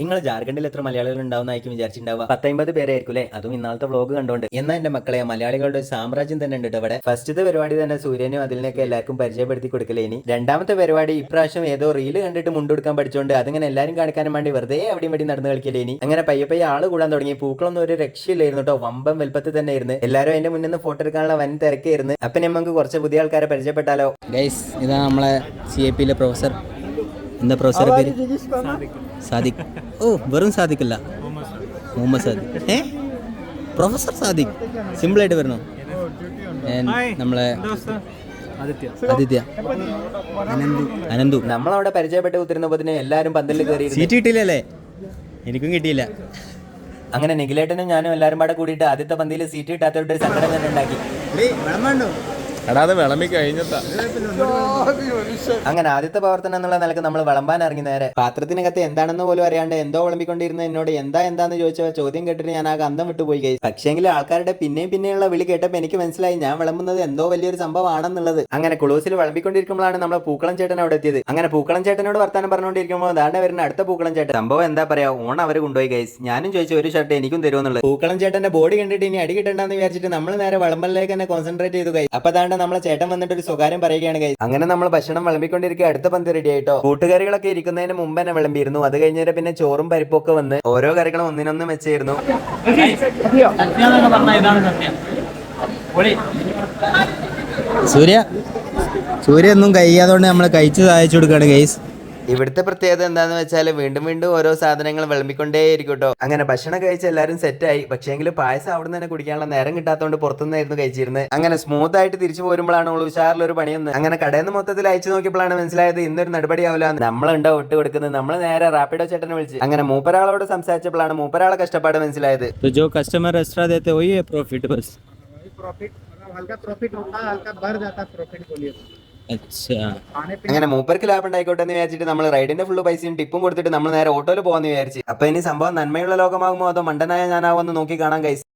നിങ്ങൾ ജാർഖണ്ഡിൽ എത്ര മലയാളികൾ ഉണ്ടാവുന്നതായിരിക്കും വിചാരിച്ചിട്ടുണ്ടാവുക. പത്തൊമ്പത് പേരായിരിക്കും അല്ലേ? അതും ഇന്നാളത്തെ വ്ലോഗ് കണ്ടുകൊണ്ട് എന്നാൽ എന്റെ മക്കളെ മലയാളികളുടെ സാമ്രാജ്യം തന്നെ ഉണ്ട് ഇവിടെ ഫസ്റ്റത്തെ പരിപാടി തന്നെ സൂര്യനും അതിലേക്ക് എല്ലാവർക്കും പരിചയപ്പെടുത്തി കൊടുക്കലേ ഇനി. രണ്ടാമത്തെ പരിപാടി ഇപ്രാവശ്യം ഏതോ റീൽ കണ്ടിട്ട് മുണ്ടെടുക്കാൻ പഠിച്ചോണ്ട് അതിങ്ങനെ എല്ലാവരും കാണിക്കാനും വേണ്ടി വെറുതെ അവിടെയും വേണ്ടി നടന്നു കളിക്കലേ ഇനി. അങ്ങനെ പയ്യെ പയ്യെ ആൾ കൂടാൻ തുടങ്ങി. പൂക്കളൊന്നും ഒരു രക്ഷയില്ലായിരുന്നു കേട്ടോ വമ്പം വലുപ്പത്തിൽ തന്നെ ആയിരുന്നു. എല്ലാവരും അതിന്റെ മുന്നിൽ നിന്ന് ഫോട്ടോ എടുക്കാനുള്ള വൻ തിരക്കായിരുന്നു. അപ്പൊ നമുക്ക് കുറച്ച് പുതിയ ആൾക്കാരെ പരിചയപ്പെട്ടാലോ? ഗൈസ് ഇതാ നമ്മളെ സി എ പ്രൊഫസർ എന്താ പ്രൊഫസറെ പേര്? സാദിഖ്. ഓ വെറും സാദിഖല്ല. മുഹമ്മദ് സാദിഖ്. ഏ? പ്രൊഫസർ സാദിഖ്. സിമ്പിളായിട്ട് വരണോ? And നമ്മളെ ആദിത്യ. അനന്തു. അനന്തു. നമ്മളവിടെ പരിചയപ്പെട്ട് കുത്തിരുന്നപ്പോ എല്ലാവരും പന്തലിൽ കയറി സീറ്റ് കിട്ടിയില്ലല്ലേ? എനിക്കും കിട്ടിയില്ല. അങ്ങനെ നിഖിലേട്ടനും ഞാനും എല്ലാവരും പാടെ കൂടിയിട്ട് ആദ്യത്തെ പന്തിയിൽ സീറ്റ് കിട്ടാത്തവരുടെ ഒരു സങ്കടം തന്നെ ഉണ്ടാക്കി. അങ്ങനെ ആദ്യത്തെ പ്രവർത്തനം എന്നുള്ള നിലയ്ക്ക് നമ്മൾ വിളമ്പാൻ ഇറങ്ങി നേരെ. പാത്രത്തിനകത്ത് എന്താണെന്ന് പോലും അറിയാണ്ട് എന്തോ വിളമ്പിക്കൊണ്ടിരുന്ന എന്നോട് എന്താ എന്താന്ന് ചോദിച്ച ചോദ്യം കേട്ടിട്ട് ഞാൻ ആ ഗന്ധം വിട്ടുപോയി കഴിച്ചു പക്ഷേങ്കിൽ ആൾക്കാരുടെ പിന്നെയും പിന്നെയുള്ള വിളി കേട്ടപ്പോൾ എനിക്ക് മനസ്സിലായി ഞാൻ വിളമ്പുന്നത് എന്തോ വലിയൊരു സംഭവമാണെന്നുള്ളത്. അങ്ങനെ കുളൂസിൽ വിളമ്പിക്കൊണ്ടിരിക്കുമ്പോഴാണ് നമ്മളെ പൂക്കളം ചേട്ടൻ അവിടെ എത്തിയത്. അങ്ങനെ പൂക്കളം ചേട്ടനോട് വർത്താനം പറഞ്ഞുകൊണ്ടിരിക്കുമ്പോൾ ദാണ്ടെ വരുന്ന അടുത്ത പൂക്കളം ചേട്ടൻ. സംഭവം എന്താ പറയാ ഓണം അവർ കൊണ്ടുപോയി ഗൈസ് ഞാനും ചോദിച്ച ഒരു ഷർട്ട് എനിക്കും തരുമെന്നുള്ളത് പൂക്കളം ചേട്ടന്റെ ബോഡി കണ്ടിട്ട് ഇനി അടി കിട്ടണ്ടെന്ന് വിചാരിച്ചിട്ട് നമ്മൾ നേരെ വിളമ്പലിലേക്ക് തന്നെ കോൺസെൻട്രേറ്റ് ചെയ്തു ഗൈസ് അപ്പൊ ദാണ്ടെ നമ്മളെ ചേട്ടൻ വന്നിട്ട് ഒരു സ്വകാര്യം പറയുകയാണ് കഴിഞ്ഞു അങ്ങനെ നമ്മൾ ഭക്ഷണം വിളമ്പിക്കൊണ്ടിരിക്കുക. അടുത്ത പന്ത് റെഡി ആയിട്ടോ? കൂട്ടുകറികളൊക്കെ ഇരിക്കുന്നതിന് മുമ്പ് തന്നെ വിളമ്പിയിരുന്നു. അത് കഴിഞ്ഞിട്ട് പിന്നെ ചോറും പരിപ്പൊക്കെ വന്ന് ഓരോ കറികളും ഒന്നിനൊന്ന് വെച്ചായിരുന്നു. സൂര്യ സൂര്യ ഒന്നും കഴിയാതുകൊണ്ട് നമ്മൾ കഴിച്ച് സഹായിച്ചു കൊടുക്കുകയാണ് ഗൈസ് ഇവിടുത്തെ പ്രത്യേകത എന്താന്ന് വെച്ചാൽ വീണ്ടും വീണ്ടും ഓരോ സാധനങ്ങൾ വിളമ്പിക്കൊണ്ടേയിരിക്കും കേട്ടോ അങ്ങനെ ഭക്ഷണം കഴിച്ച് എല്ലാവരും സെറ്റായി പക്ഷേങ്കിൽ പായസം അവിടെ തന്നെ കുടിക്കാനുള്ള നേരം കിട്ടാത്തതുകൊണ്ട് പുറത്തുനിന്നായിരുന്നു കഴിച്ചിരുന്നത് അങ്ങനെ സ്മൂത്ത് ആയിട്ട് തിരിച്ചു പോരുമ്പോഴാണ് ഉള്ളു ഉഷാറിലൊരു പണിയൊന്ന് അങ്ങനെ കടയിൽ നിന്ന് മൊത്തത്തിൽ അയച്ചു നോക്കിയപ്പോഴാണ് മനസ്സിലായത് ഇന്നൊരു നടപടിയാവില്ല നമ്മളുണ്ടോ വിട്ട് കൊടുക്കുന്നത് നമ്മൾ നേരെ റാപ്പിഡോ ചേട്ടനെ വിളിച്ച് അങ്ങനെ മൂപ്പരാളോട് സംസാരിച്ചപ്പോഴാണ് മൂപ്പരാളെ കഷ്ടപ്പാട് മനസ്സിലായത് तो जो कस्टमर एक्स्ट्रा देते वही है प्रॉफिट बस प्रॉफिट मतलब हल्का प्रॉफिट होता है हल्का बढ़ जाता है प्रॉफिट बोलिए तो। अच्छा खाने पीने അങ്ങനെ മൂപ്പർക്ക് ലാഭം ഉണ്ടായിക്കോട്ടെ എന്ന് വിചാരിച്ചിട്ട് നമ്മൾ റൈഡിന്റെ ഫുള്ള് പൈസയും ടിപ്പും കൊടുത്തിട്ട് നമ്മൾ നേരെ ഓട്ടോയിൽ പോകാന്ന് വിചാരിച്ചു. അപ്പൊ ഇനി സംഭവം നന്മയുള്ള ലോകമാകുമോ അതോ മണ്ടനായ ഞാനാവോ എന്ന് നോക്കി കാണാൻ കഴിച്ചു